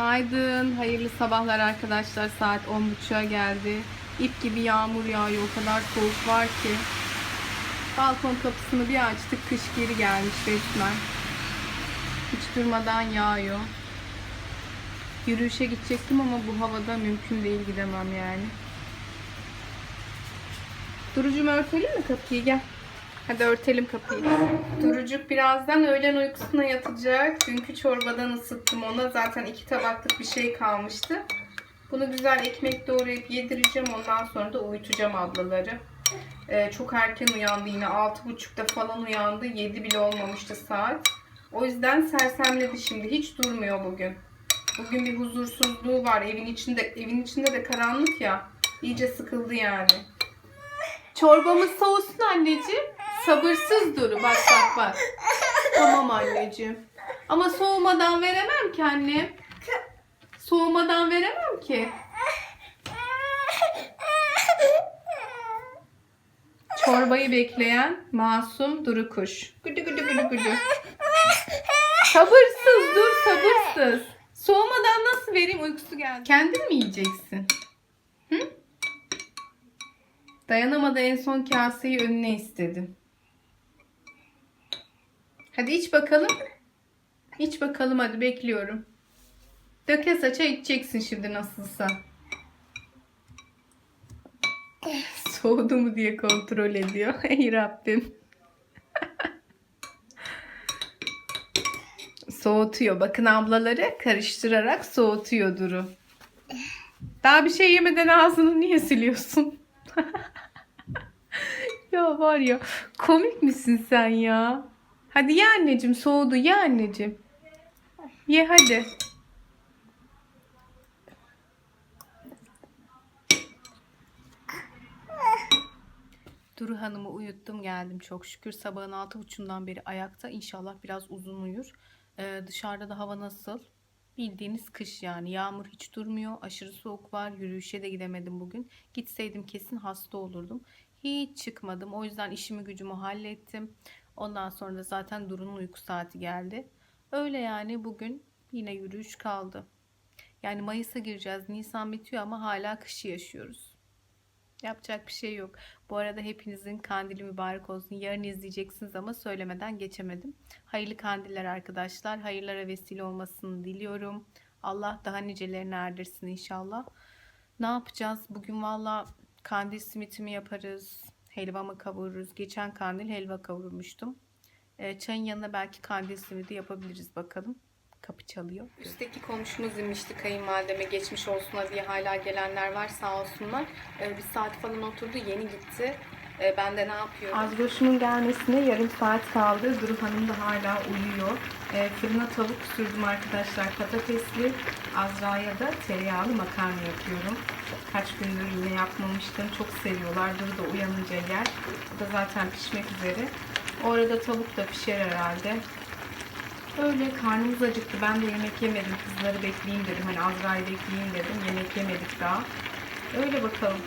Günaydın, hayırlı sabahlar arkadaşlar. Saat 10.30'a geldi. İp gibi yağmur yağıyor. O kadar soğuk var ki. Balkon kapısını bir açtık. Kış geri gelmiş resmen. Hiç durmadan yağıyor. Yürüyüşe gidecektim ama bu havada mümkün değil gidemem yani. Durucum örtelim mi kapıyı? Gel. Hadi örtelim kapıyı. Durucuk birazdan öğlen uykusuna yatacak. Dünkü çorbadan ısıttım ona. Zaten iki tabaklık bir şey kalmıştı. Bunu güzel ekmek doğrayıp yedireceğim. Ondan sonra da uyutacağım ablaları. Ee, çok erken uyandı yine. 6.30'da falan uyandı. 7 bile olmamıştı saat. O yüzden sersemledi şimdi. Hiç durmuyor bugün. Bugün bir huzursuzluğu var. Evin içinde evin içinde de karanlık ya. İyice sıkıldı yani. Çorbamız soğusun anneciğim. Sabırsız duru. Bak bak bak. Tamam anneciğim. Ama soğumadan veremem ki annem. Soğumadan veremem ki. Çorbayı bekleyen masum duru kuş. Güdü güdü güdü güdü. Sabırsız dur sabırsız. Soğumadan nasıl vereyim uykusu geldi. Kendin mi yiyeceksin? Hı? Dayanamadı en son kaseyi önüne istedim. Hadi iç bakalım. İç bakalım hadi bekliyorum. Döke saça içeceksin şimdi nasılsa. Soğudu mu diye kontrol ediyor. Ey Rabbim. Soğutuyor. Bakın ablaları karıştırarak soğutuyor Duru. Daha bir şey yemeden ağzını niye siliyorsun? ya var ya komik misin sen ya? Hadi ye anneciğim soğudu ye anneciğim. Ye hadi. Duru Hanım'ı uyuttum geldim çok şükür. Sabahın altı buçuğundan beri ayakta. İnşallah biraz uzun uyur. Ee, dışarıda da hava nasıl? Bildiğiniz kış yani. Yağmur hiç durmuyor. Aşırı soğuk var. Yürüyüşe de gidemedim bugün. Gitseydim kesin hasta olurdum. Hiç çıkmadım. O yüzden işimi gücümü hallettim. Ondan sonra da zaten Duru'nun uyku saati geldi. Öyle yani bugün yine yürüyüş kaldı. Yani Mayıs'a gireceğiz. Nisan bitiyor ama hala kışı yaşıyoruz. Yapacak bir şey yok. Bu arada hepinizin kandili mübarek olsun. Yarın izleyeceksiniz ama söylemeden geçemedim. Hayırlı kandiller arkadaşlar. Hayırlara vesile olmasını diliyorum. Allah daha nicelerine erdirsin inşallah. Ne yapacağız? Bugün valla kandil simitimi yaparız. Helva mı kavururuz? Geçen kandil helva kavurmuştum. E, çayın yanına belki kandil simidi yapabiliriz bakalım. Kapı çalıyor. Üstteki komşumuz inmişti kayınvalideme geçmiş olsun diye hala gelenler var sağ olsunlar. E, bir saat falan oturdu yeni gitti. E, ben de ne yapıyorum? Azroş'umun gelmesine yarım saat kaldı. Duru Hanım da hala uyuyor. E, fırına tavuk sürdüm arkadaşlar patatesli. Azra'ya da tereyağlı makarna yapıyorum. Kaç gündür yine yapmamıştım. Çok seviyorlar. Duru da uyanınca yer. O da zaten pişmek üzere. O arada tavuk da pişer herhalde. Öyle karnımız acıktı. Ben de yemek yemedim. Kızları bekleyeyim dedim. Hani Azra'yı bekleyeyim dedim. Yemek yemedik daha. Öyle bakalım.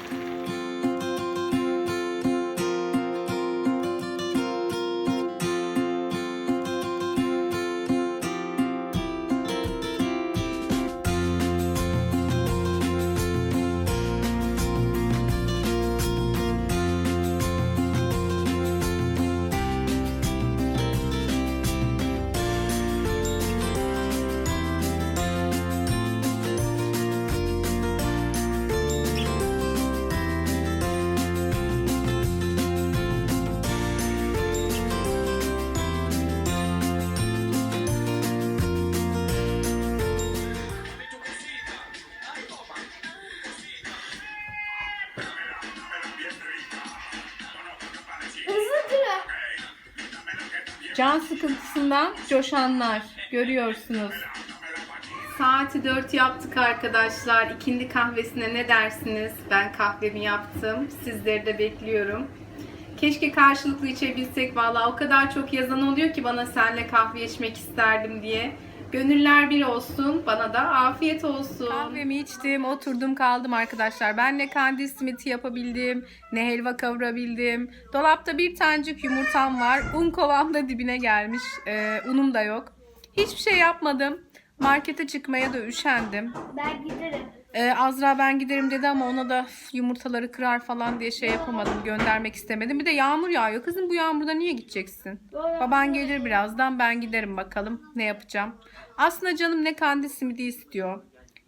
Can sıkıntısından coşanlar görüyorsunuz. Saati 4 yaptık arkadaşlar. İkindi kahvesine ne dersiniz? Ben kahvemi yaptım. Sizleri de bekliyorum. Keşke karşılıklı içebilsek valla. O kadar çok yazan oluyor ki bana senle kahve içmek isterdim diye. Gönüller bir olsun. Bana da afiyet olsun. Kahvemi içtim, oturdum kaldım arkadaşlar. Ben ne kandil simiti yapabildim, ne helva kavurabildim. Dolapta bir tanecik yumurtam var. Un kovam da dibine gelmiş. Ee, unum da yok. Hiçbir şey yapmadım. Markete çıkmaya da üşendim. Ben giderim. Ee, Azra ben giderim dedi ama ona da "Üf, yumurtaları kırar falan diye şey yapamadım. Göndermek istemedim. Bir de yağmur yağıyor. Kızım bu yağmurda niye gideceksin? Baban gelir birazdan ben giderim bakalım ne yapacağım. Aslında canım ne kandil simidi istiyor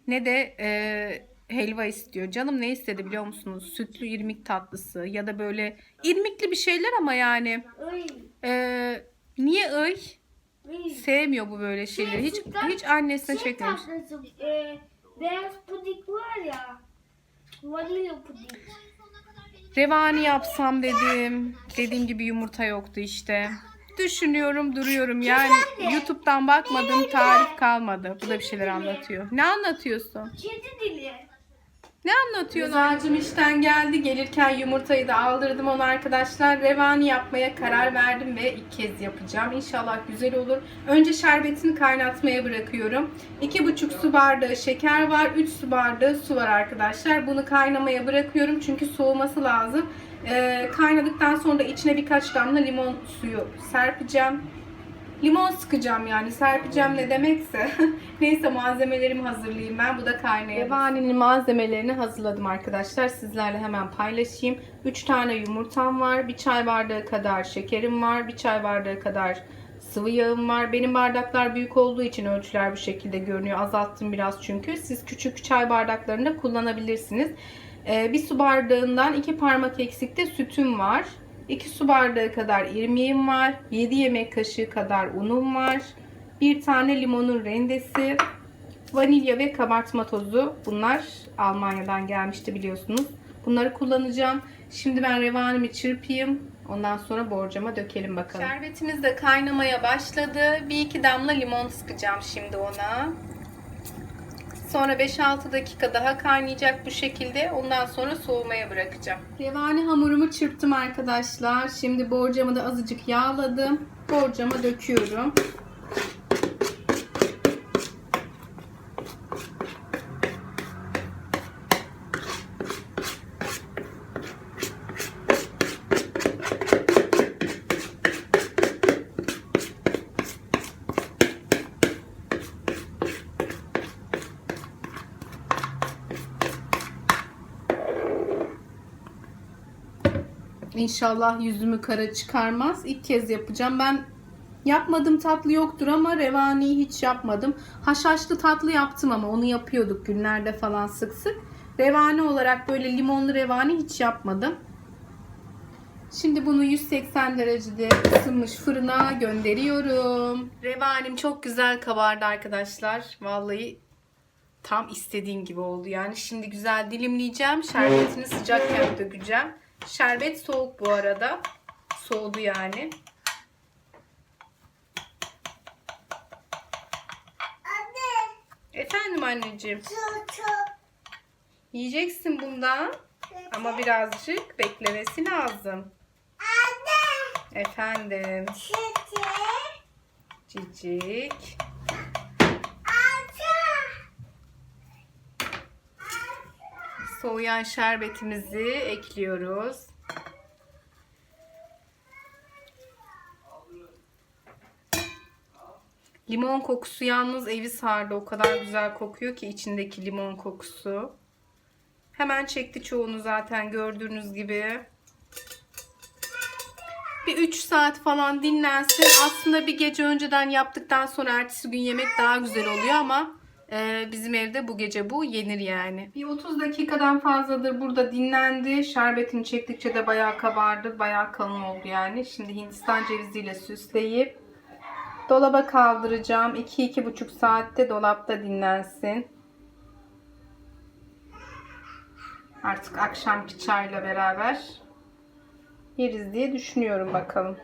ne de e, helva istiyor. Canım ne istedi biliyor musunuz? Sütlü irmik tatlısı ya da böyle irmikli bir şeyler ama yani e, niye ay. Sevmiyor bu böyle şeyleri. Hiç sütlaç- hiç annesine Şey çekmemiş. tatlısı, e, beyaz puding var ya. Vanilya puding. Revani yapsam dedim. Dediğim gibi yumurta yoktu işte. Düşünüyorum duruyorum yani anne. YouTube'dan bakmadım tarif kalmadı. Bu da bir şeyler anlatıyor. Ne anlatıyorsun? Kedi dili. Ne anlatıyorsun? Rıza'cığım işten geldi. Gelirken yumurtayı da aldırdım ona arkadaşlar. Revani yapmaya karar verdim ve ilk kez yapacağım. İnşallah güzel olur. Önce şerbetini kaynatmaya bırakıyorum. 2,5 su bardağı şeker var. 3 su bardağı su var arkadaşlar. Bunu kaynamaya bırakıyorum çünkü soğuması lazım. Ee, kaynadıktan sonra da içine birkaç damla limon suyu serpeceğim. Limon sıkacağım yani serpeceğim ne demekse. Neyse malzemelerimi hazırlayayım ben. Bu da kaynayabilir. Revani'nin malzemelerini hazırladım arkadaşlar. Sizlerle hemen paylaşayım. 3 tane yumurtam var. 1 çay bardağı kadar şekerim var. 1 çay bardağı kadar sıvı yağım var. Benim bardaklar büyük olduğu için ölçüler bu şekilde görünüyor. Azalttım biraz çünkü. Siz küçük çay bardaklarında kullanabilirsiniz. Ee, bir su bardağından 2 parmak eksikte sütüm var. 2 su bardağı kadar irmiğim var. 7 yemek kaşığı kadar unum var. Bir tane limonun rendesi. Vanilya ve kabartma tozu. Bunlar Almanya'dan gelmişti biliyorsunuz. Bunları kullanacağım. Şimdi ben revanimi çırpayım. Ondan sonra borcama dökelim bakalım. Şerbetimiz de kaynamaya başladı. Bir iki damla limon sıkacağım şimdi ona. Sonra 5-6 dakika daha kaynayacak bu şekilde. Ondan sonra soğumaya bırakacağım. Revani hamurumu çırptım arkadaşlar. Şimdi borcamı da azıcık yağladım. Borcama döküyorum. İnşallah yüzümü kara çıkarmaz. İlk kez yapacağım. Ben yapmadım tatlı yoktur ama revaniyi hiç yapmadım. Haşhaşlı tatlı yaptım ama onu yapıyorduk günlerde falan sık sık. Revani olarak böyle limonlu revani hiç yapmadım. Şimdi bunu 180 derecede ısınmış fırına gönderiyorum. Revanim çok güzel kabardı arkadaşlar. Vallahi tam istediğim gibi oldu. Yani şimdi güzel dilimleyeceğim. Şerbetini sıcakken dökeceğim. Şerbet soğuk bu arada. Soğudu yani. Anne. Efendim anneciğim. Çok çok. Yiyeceksin bundan. Ama birazcık beklemesi lazım. Anne. Efendim. Sütü. Cicik. Anne. Soğuyan şerbetimizi ekliyoruz. Limon kokusu yalnız evi sardı. O kadar güzel kokuyor ki içindeki limon kokusu. Hemen çekti çoğunu zaten gördüğünüz gibi. Bir 3 saat falan dinlensin. Aslında bir gece önceden yaptıktan sonra ertesi gün yemek daha güzel oluyor ama e, bizim evde bu gece bu yenir yani. Bir 30 dakikadan fazladır burada dinlendi. Şerbetini çektikçe de bayağı kabardı. Bayağı kalın oldu yani. Şimdi Hindistan ceviziyle süsleyip dolaba kaldıracağım. 2-2,5 saatte dolapta dinlensin. Artık akşamki çayla beraber yeriz diye düşünüyorum bakalım.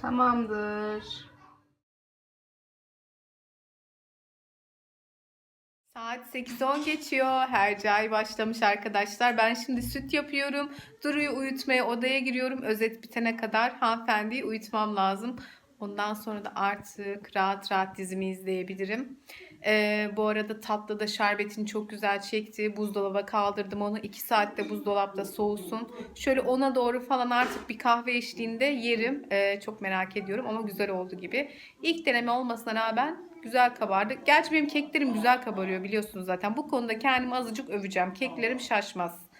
Tamamdır. Saat 8.10 geçiyor. Hercai başlamış arkadaşlar. Ben şimdi süt yapıyorum. Duru'yu uyutmaya odaya giriyorum. Özet bitene kadar hanımefendiyi uyutmam lazım. Ondan sonra da artık rahat rahat dizimi izleyebilirim. Ee, bu arada tatlı da şerbetini çok güzel çekti. Buzdolaba kaldırdım onu. 2 saatte buzdolapta soğusun. Şöyle ona doğru falan artık bir kahve eşliğinde yerim. Ee, çok merak ediyorum ama güzel oldu gibi. İlk deneme olmasına rağmen güzel kabardı. Gerçi benim keklerim güzel kabarıyor biliyorsunuz zaten. Bu konuda kendimi azıcık öveceğim. Keklerim şaşmaz.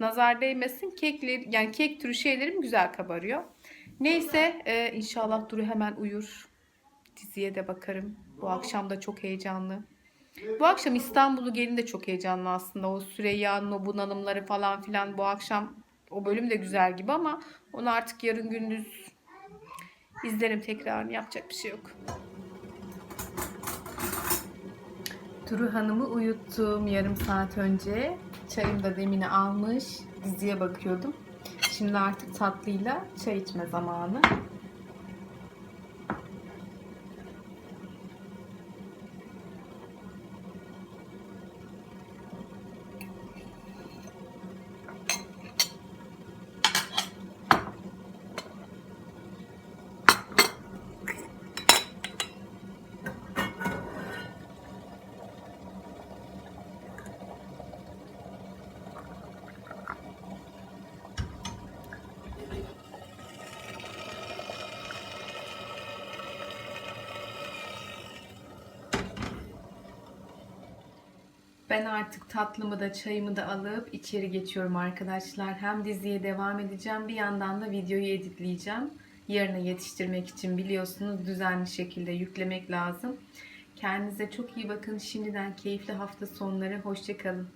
Nazar değmesin. Kekler, yani kek türü şeylerim güzel kabarıyor. Neyse e, inşallah Duru hemen uyur. Diziye de bakarım. Bu akşam da çok heyecanlı. Bu akşam İstanbul'u gelin de çok heyecanlı aslında. O Süreyya'nın o bunalımları falan filan bu akşam o bölüm de güzel gibi ama onu artık yarın gündüz izlerim tekrar. Yapacak bir şey yok. Duru Hanım'ı uyuttum yarım saat önce. Çayım da demini almış. Diziye bakıyordum. Şimdi artık tatlıyla çay içme zamanı. Ben artık tatlımı da çayımı da alıp içeri geçiyorum arkadaşlar. Hem diziye devam edeceğim bir yandan da videoyu editleyeceğim. Yarına yetiştirmek için biliyorsunuz düzenli şekilde yüklemek lazım. Kendinize çok iyi bakın. Şimdiden keyifli hafta sonları. Hoşçakalın.